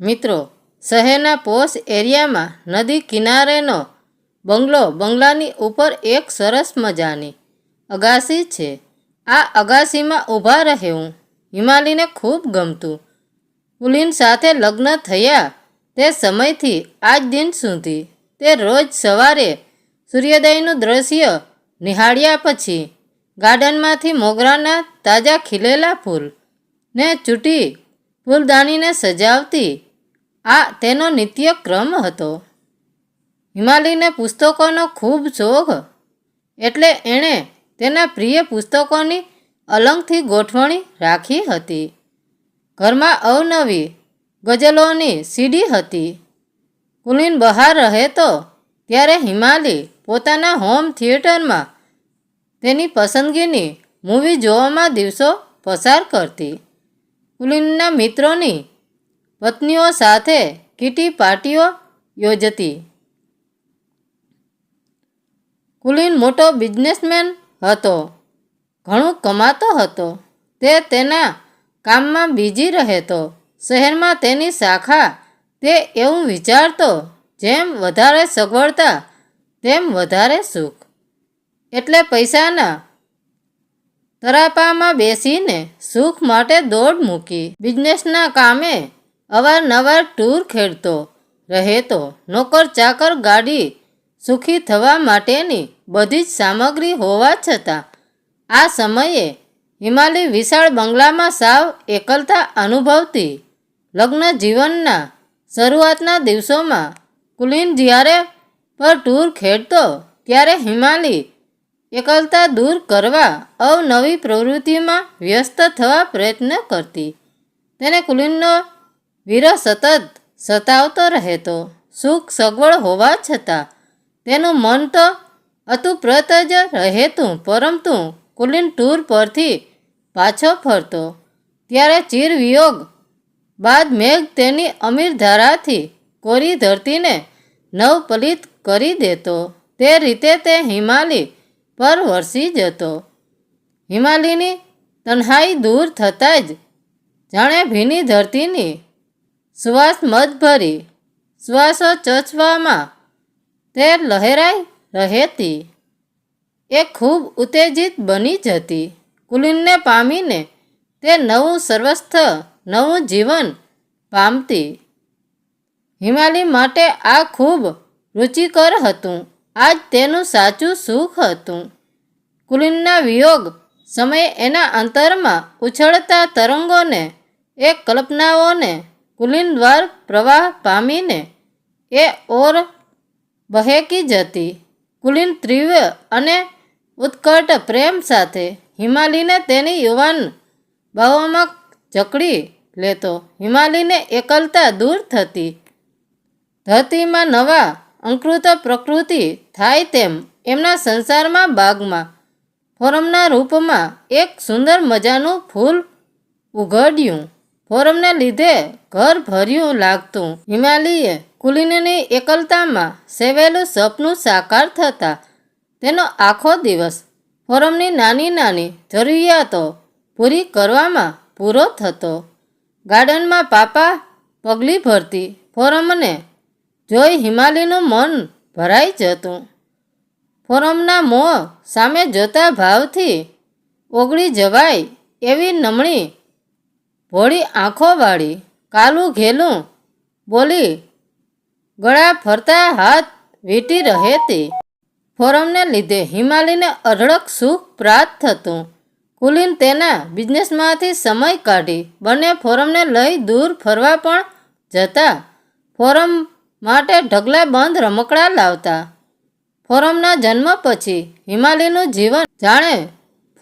મિત્રો, શહેરના પોશ એરિયામાં નદી કિનારેનો બંગલો બંગલાની ઉપર એક સરસ મજાની અગાસી છે. આ અગાસીમાં ઊભા રહેવું હિમાલીને ખૂબ ગમતું. પુલિન સાથે લગ્ન થયા તે સમયથી આજ દિન સુધી તે રોજ સવારે સૂર્યોદયનું દ્રશ્ય નિહાળ્યા પછી ગાર્ડનમાંથી મોગરાના તાજા ખીલેલા ફૂલ ને ચૂંટી ફૂલદાનીને સજાવતી આ તેનો નિત્ય ક્રમ હતો. હિમાલીને પુસ્તકોનો ખૂબ શોખ એટલે એણે તેના પ્રિય પુસ્તકોની અલંગથી ગોઠવણી રાખી હતી. ઘરમાં અવનવી ગઝલોની સીડી હતી. કુલીન બહાર રહે તો ત્યારે હિમાલી પોતાના હોમ થિયેટરમાં તેની પસંદગીની મૂવી જોવામાં દિવસો પસાર કરતી. કુલીનના મિત્રોની પત્નીઓ સાથે કીટી પાર્ટીઓ યોજતી. કુલીન મોટો બિઝનેસમેન હતો. ઘણું કમાતો હતો. તે તેના કામમાં બીજી રહેતો. શહેરમાં તેની શાખા તે એવું વિચારતો, જેમ વધારે સગવડતા, તેમ વધારે સુખ. એટલે પૈસાના તરાપામાં બેસીને સુખ માટે દોડ મૂકી. બિઝનેસના કામે અવારનવાર ટૂર ખેડતો, રહેતો નોકર ચાકર ગાડી સુખી થવા માટેની બધી જ સામગ્રી હોવા છતાં, આ સમયે હિમાલી વિશાળ બંગલામાં સાવ એકલતા અનુભવતી લગ્ન જીવનના શરૂઆતના દિવસોમાં કુલીન જ્યારે પર ટૂર ખેડતો, ત્યારે હિમાલી એકલતા દૂર કરવા અવનવી પ્રવૃત્તિમાં વ્યસ્ત થવા પ્રયત્ન કરતી. તેને કુલીનનો વિરહ સતત સતાવતો રહેતો. સુખ સગવડ હોવા છતાં તેનું મન તો અતુપ્રત જ રહેતું, પરંતુ કુલીન ટૂર પરથી પાછો ફરતો. ત્યારે ચીર વિયોગ બાદ મેઘ તેની અમીર ધારાથી કોરી ધરતીને નવપલિત કરી દેતો. તે રીતે તે હિમાલી પર વરસી જતો. હિમાલીની તન્હાઈ દૂર થતાં જ જાણે ભીની ધરતીની સુવાસ મદભરી શ્વાસો ચચવામાં તે લહેરાઈ રહેતી. એ ખૂબ ઉત્તેજિત બની જતી. કુલીનને પામીને તે નવું સર્વસ્થ, નવું જીવન પામતી. હિમાલી માટે આ ખૂબ રુચિકર હતું. આજ તેનું સાચું સુખ હતું. કુલીનના વિયોગ સમયે એના અંતરમાં ઉછળતા તરંગોને, એ કલ્પનાઓને કુલીન દ્વાર પ્રવાહ પામીને એ ઓર બહેકી જતી. કુલીન તીવ્ર અને ઉત્કટ પ્રેમ સાથે હિમાલીને તેની યુવાન બાહોમાં જકડી લેતો. હિમાલીને એકલતા દૂર થતી. ધરતીમાં નવા અંકૃત પ્રકૃતિ થાય તેમ એમના સંસારમાં બાગમાં, ફોરમના રૂપમાં એક સુંદર મજાનું ફૂલ ઉઘડ્યું. ફોરમને લીધે ઘર ભર્યું લાગતું. હિમાલીએ કુલીનની એકલતામાં સેવેલું સપનું સાકાર થતાં તેનો આખો દિવસ ફોરમની નાની નાની જરૂરિયાતો પૂરી કરવામાં પૂરો થતો. ગાર્ડનમાં પાપા પગલી ભરતી ફોરમને જોઈ હિમાલીનું મન ભરાઈ જતું. ફોરમના મોં સામે જોતા ભાવથી ઓગળી જવાય એવી નમણી ભોળી આંખોવાળી કાલું ઘેલું બોલી, ગળા ફરતા હાથ વીંટી રહેતી. ફોરમને લીધે હિમાલીને અઢળક સુખ પ્રાપ્ત થતું. કુલીન તેના બિઝનેસમાંથી સમય કાઢી બંને ફોરમને લઈ દૂર ફરવા પણ જતા. ફોરમ માટે ઢગલા બંધ રમકડા લાવતા. ફોરમના જન્મ પછી હિમાલીનું જીવન જાણે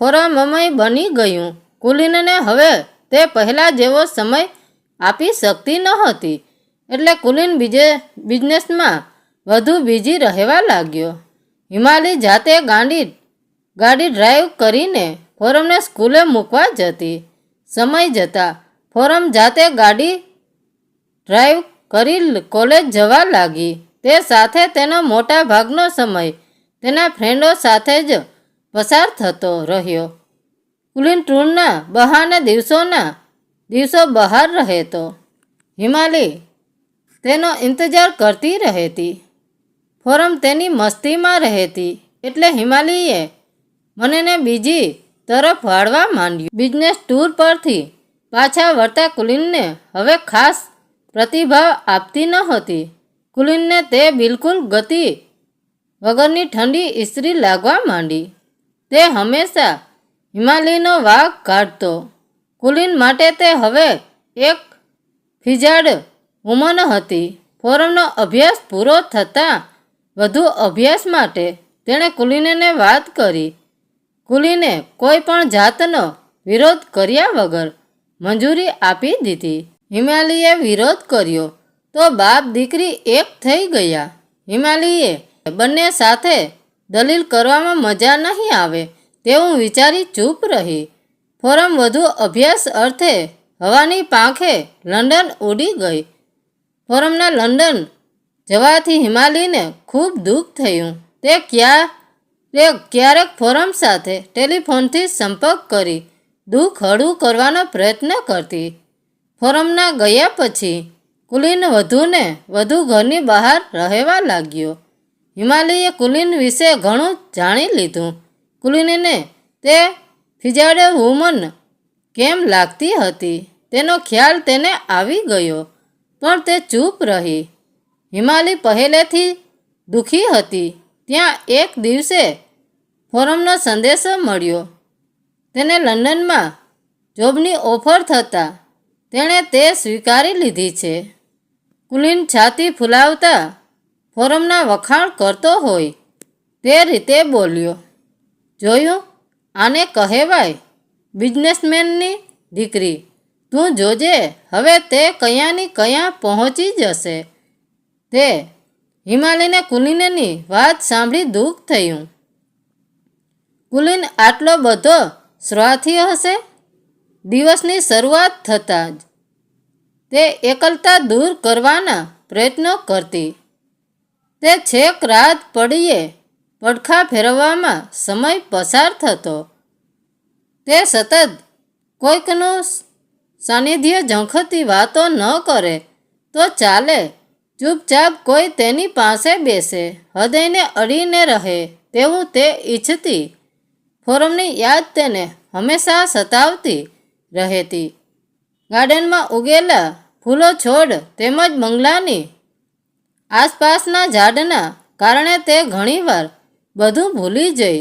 ફોરમમય બની ગયું. કુલીનને હવે તે પહેલાં જેવો સમય આપી શકતી નહોતી એટલે કુલીન બીજે બિઝનેસમાં વધુ બીજી રહેવા લાગ્યો. હિમાલી જાતે ગાડી ગાડી ડ્રાઈવ કરીને ફોરમને સ્કૂલે મૂકવા જતી. સમય જતાં ફોરમ જાતે ગાડી ડ્રાઈવ કરી કોલેજ જવા લાગી. તે સાથે તેનો મોટા ભાગનો સમય તેના ફ્રેન્ડો સાથે જ પસાર થતો રહ્યો. કુલીન ટૂરના બહારના દિવસોના દિવસો બહાર રહેતો. હિમાલી તેનો ઇંતજાર કરતી રહેતી. ફોરમ તેની મસ્તીમાં રહેતી. એટલે હિમાલીએ મને ને બીજી તરફ વાળવા માંડ્યું. બિઝનેસ ટૂર પરથી પાછા વળતા કુલીનને હવે ખાસ પ્રતિભાવ આપતી નહોતી કુલીનને તે બિલકુલ ગતિ વગરની ઠંડી ઇસ્ત્રી લાગવા માંડી. તે હંમેશા હિમાલયનો વાઘ કાઢતો. કુલીન માટે તે હવે એક ફિજાડ વુમન હતી. ફોરમનો અભ્યાસ પૂરો થતાં વધુ અભ્યાસ માટે તેણે કુલીનને વાત કરી. કુલીને કોઈ પણ જાતનો વિરોધ કર્યા વગર મંજૂરી આપી દીધી. હિમાલીએ વિરોધ કર્યો તો બાપ દીકરી એક થઈ ગયા. હિમાલીએ બંને સાથે દલીલ કરવામાં મજા નહીં આવે. તેવું વિચારી ચૂપ રહી. ફોરમ વધુ અભ્યાસ અર્થે હવાની પાંખે લંડન ઉડી ગઈ. ફોરમના લંડન જવાથી હિમાલીને ખૂબ દુઃખ થયું. તે ક્યાં, તે ક્યારેક ફોરમ સાથે ટેલિફોનથી સંપર્ક કરી દુઃખ હળવું કરવાનો પ્રયત્ન કરતી. ફોરમના ગયા પછી કુલીન વધુને વધુ ઘરની બહાર રહેવા લાગ્યો. હિમાલયે કુલીન વિશે ઘણું જાણી લીધું. કુલીનને તે ફિજાડે વુમન કેમ લાગતી હતી? તેનો ખ્યાલ તેને આવી ગયો, પણ તે ચૂપ રહી. હિમાલી પહેલેથી દુઃખી હતી. ત્યાં એક દિવસે ફોરમનો સંદેશો મળ્યો. તેને લંડનમાં જોબની ઓફર થતાં તેણે તે સ્વીકારી લીધી છે. કુલીન છાતી ફૂલાવતા ફોરમના વખાણ કરતો હોય તે રીતે બોલ્યો જોયું? આને કહેવાય બિઝનેસમેનની દીકરી. તું જોજે, હવે તે કયાની કયા પહોંચી જશે? તે હિમાલયને કુલીનની વાત સાંભળી દુઃખ થયું. કુલીન આટલો બધો સ્વાર્થી હશે? દિવસની શરૂઆત થતાં જ. તે એકલતા દૂર કરવાના પ્રયત્નો કરતી. તે છેક રાત પડીએ પડખા ફેરવવામાં સમય પસાર થતો. તે સતત કોઈકનું સાનિધ્ય ઝંખતી વાતો ન કરે તો ચાલે. ચૂપચાપ કોઈ તેની પાસે બેસે, હૃદયને અડીને રહે તેવું તે ઈચ્છતી. ફોરમની યાદ તેને હંમેશા સતાવતી રહેતી. ગાર્ડનમાં ઉગેલા ફૂલો છોડ તેમજ બંગલાની આસપાસના ઝાડના કારણે તે ઘણીવાર બધું ભૂલી જઈ.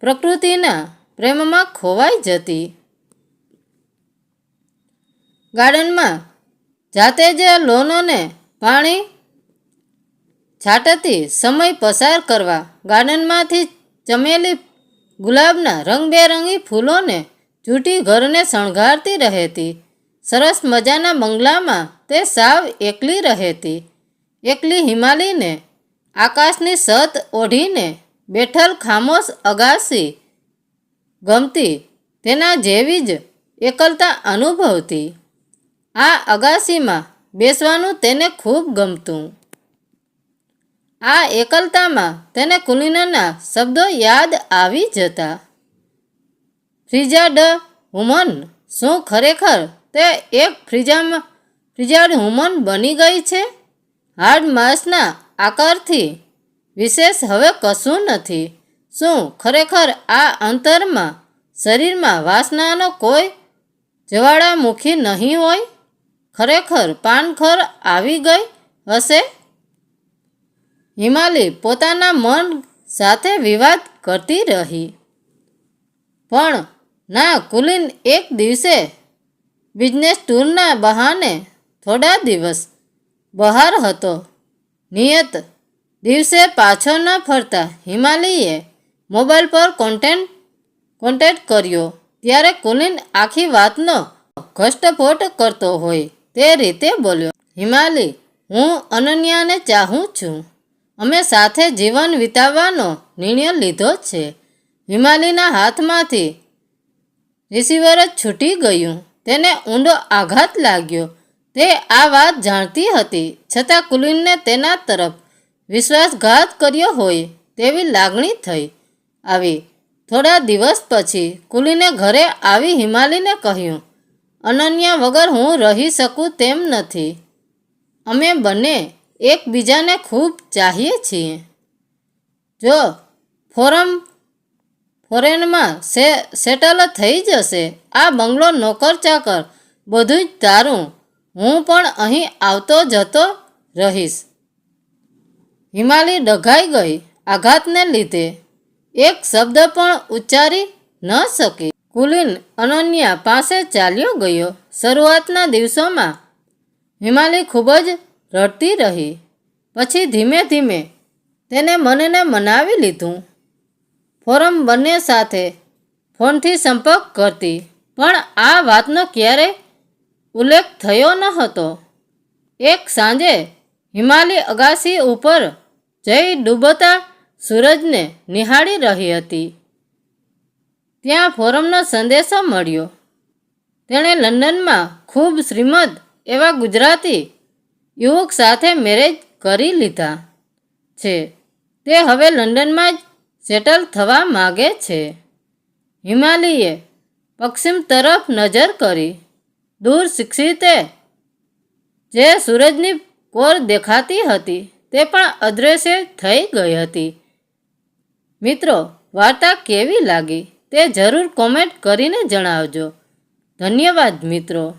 પ્રકૃતિના પ્રેમમાં ખોવાઈ જતી. ગાર્ડનમાં જાતે જ લોનોને પાણી છાંટતી સમય પસાર કરવા ગાર્ડનમાંથી ચમેલી ગુલાબના રંગબેરંગી ફૂલોને ચૂંટી ઘરને શણગારતી રહેતી. સરસ મજાના બંગલામાં તે સાવ એકલી રહેતી. એકલી હિમાલીને આકાશની સત ઓઢીને બેઠલ, ખામોશ, અગાસી ગમતી, તેના જેવી જ એકલતા અનુભવતી. આ અગાસીમાં બેસવાનું તેને ખૂબ ગમતું. આ એકલતામાં તેને કુલીનના શબ્દો યાદ આવી જતા. ફ્રિજાડ હુમન શું ખરેખર તે એક ફ્રિજામાં ફ્રિજાડ હુમન બની ગઈ છે? હાર્ડ માસના આકારથી વિશેષ હવે કશું નથી. શું ખરેખર આ અંતરમાં શરીરમાં વાસનાનો કોઈ જવાળામુખી નહીં હોય? ખરેખર પાનખર આવી ગઈ હશે? હિમાલી પોતાના મન સાથે વિવાદ કરતી રહી. પણ ના, કુલીન એક દિવસે બિઝનેસ ટૂરના બહાને થોડા દિવસ બહાર હતો. નિયત દિવસે પાછો ન ફરતા હિમાલીએ મોબાઈલ પર કોન્ટેન્ટ કોન્ટેક્ટ કર્યો. ત્યારે કુલીન આખી વાતનો ઘષ્ટફોટ કરતો હોય તે રીતે બોલ્યો, હિમાલી, હું અનન્યાને ચાહું છું. અમે સાથે જીવન વિતાવવાનો નિર્ણય લીધો છે. હિમાલીના હાથમાંથી રિસીવર જ છૂટી ગયું. તેને ઊંડો આઘાત લાગ્યો. તે આ વાત જાણતી હતી. છતાં કુલીનને તેના તરફ વિશ્વાસઘાત કર્યો હોય તેવી લાગણી થઈ. આવી થોડા દિવસ પછી કુલીને ઘરે આવી હિમાલીને કહ્યું, અનન્યા વગર હું રહી શકું તેમ નથી. અમે બંને એકબીજાને ખૂબ ચાહીએ છીએ. જો ફોરમ ફોરેનમાં સે, સેટલ થઈ જશે, આ બંગલો નોકર ચાકર બધું જ તારું. હું પણ અહીં આવતો જતો રહીશ. હિમાલી ડઘાઈ ગઈ આઘાતને લીધે. એક શબ્દ પણ ઉચ્ચારી ન શકી. કુલીન અનન્યા પાસે ચાલ્યો ગયો શરૂઆતના દિવસોમાં. હિમાલી ખૂબ જ રડતી રહી. પછી ધીમે ધીમે તેને મનને મનાવી લીધું. ફોરમ બંને સાથે ફોનથી સંપર્ક કરતી, પણ આ વાતનો ક્યારેય ઉલ્લેખ થયો ન હતો. એક સાંજે હિમાલી અગાસી ઉપર જઈ ડૂબતા સૂરજને નિહાળી રહી હતી. ત્યાં ફોરમનો સંદેશો મળ્યો. તેણે લંડનમાં ખૂબ શ્રીમદ એવા ગુજરાતી યુવક સાથે મેરેજ કરી લીધા છે. તે હવે લંડનમાં જ સેટલ થવા માગે છે. હિમાલીએ પશ્ચિમ તરફ નજર કરી. દૂર શિક્ષિતે જે સૂરજની કોર દેખાતી હતી. તે પણ અદ્રશ્ય થઈ ગઈ હતી. મિત્રો, વાર્તા કેવી લાગી તે જરૂર કોમેન્ટ કરીને જણાવજો. ધન્યવાદ મિત્રો.